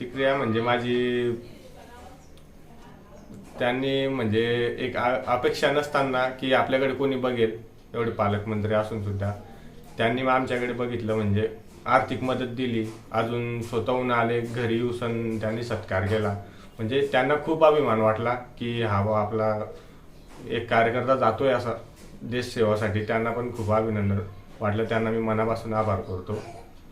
प्रतिक्रिया म्हणजे माझी त्यांनी म्हणजे एक आ- अपेक्षा नसताना की आपल्याकडे कोणी बघेल एवढे पालकमंत्री असून सुद्धा त्यांनी आमच्याकडे बघितलं म्हणजे आर्थिक मदत दिली अजून स्वतःहून आले घरी येऊसन त्यांनी सत्कार केला. म्हणजे त्यांना खूप अभिमान वाटला की हा बा आपला एक कार्यकर्ता जातोय असा देशसेवासाठी त्यांना पण खूप अभिनंदन वाटलं. त्यांना मी मनापासून आभार करतो.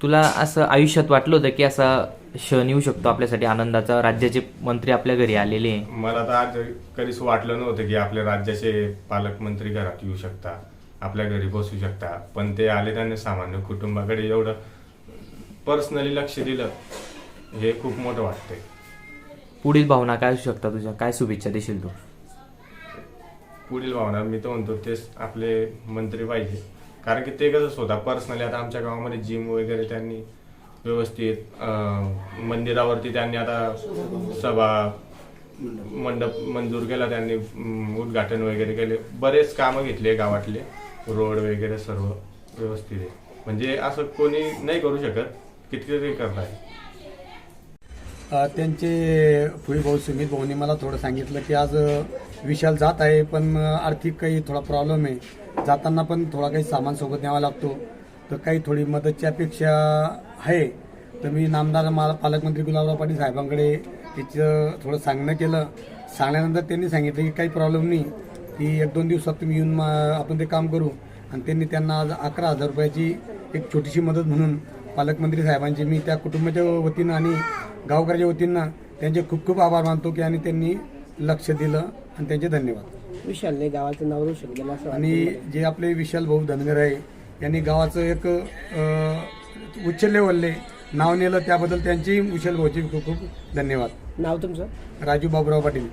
तुला असं आयुष्यात वाटलं होतं की असा क्षण येऊ शकतो आपल्यासाठी आनंदाचा? राज्याचे मंत्री आपल्या घरी आलेले. आहे. मला तर आज कधीच वाटलं नव्हतं की आपल्या राज्याचे पालकमंत्री घरात येऊ शकता आपल्या घरी बसू शकता. पण ते आले त्यांनी सामान्य कुटुंबाकडे एवढं पर्सनली लक्ष दिलं. हे खूप मोठं वाटतंय. पुढील भावना काय असू शकतात तुझ्या? काय शुभेच्छा देशील तू? पुढील भावना मी तर म्हणतो तेच आपले मंत्री पाहिजे. कारण की ते कसं स्वतः पर्सनली आता आमच्या गावामध्ये जिम वगैरे त्यांनी व्यवस्थित अं, मंदिरावरती त्यांनी आता सभा मंडप मंजूर केला त्यांनी अं, उद्घाटन वगैरे केले. बरेच कामं घेतले गावातले. रोड वगैरे सर्व व्यवस्थित आहे. म्हणजे असं कोणी नाही करू शकत. कितीतरी करताय अ, त्यांचे फुई भाऊ सुमित भाऊनी मला थोडं सांगितलं की आज अ, विशाल जात आहे पण अ, आर्थिक काही थोडा प्रॉब्लेम आहे. जाताना पण थोडा काही सामान सोबत न्यावा लागतो. तर काही थोडी मदतची अपेक्षा आहे. तर मी नामदार मला पालकमंत्री गुलाबराव पाटील साहेबांकडे तिचं थोडं सांगणं केलं. सांगल्यानंतर त्यांनी सांगितलं की काही प्रॉब्लेम नाही की एक दोन दिवसात तुम्ही येऊन मा- आपण ते काम करू. आणि त्यांनी त्यांना आज अकरा हजार रुपयाची एक छोटीशी मदत म्हणून पालकमंत्री साहेबांची मी त्या कुटुंबाच्या वतीनं आणि गावकऱ्याच्या वतीनं त्यांचे खूप खूप आभार मानतो की आणि त्यांनी लक्ष दिलं आणि त्यांचे धन्यवाद. विशालने गावाचं नाव रोशन केलं असं आणि जे आपले विशाल भाऊ धनगर आहे यांनी गावाचं एक अ, उच्च लेवलले नाव नेलं त्याबद्दल त्यांचेही विशाल भाऊचे खूप खूप धन्यवाद. वाटतं. नाव तुमचं? राजू बाबुराव पाटील.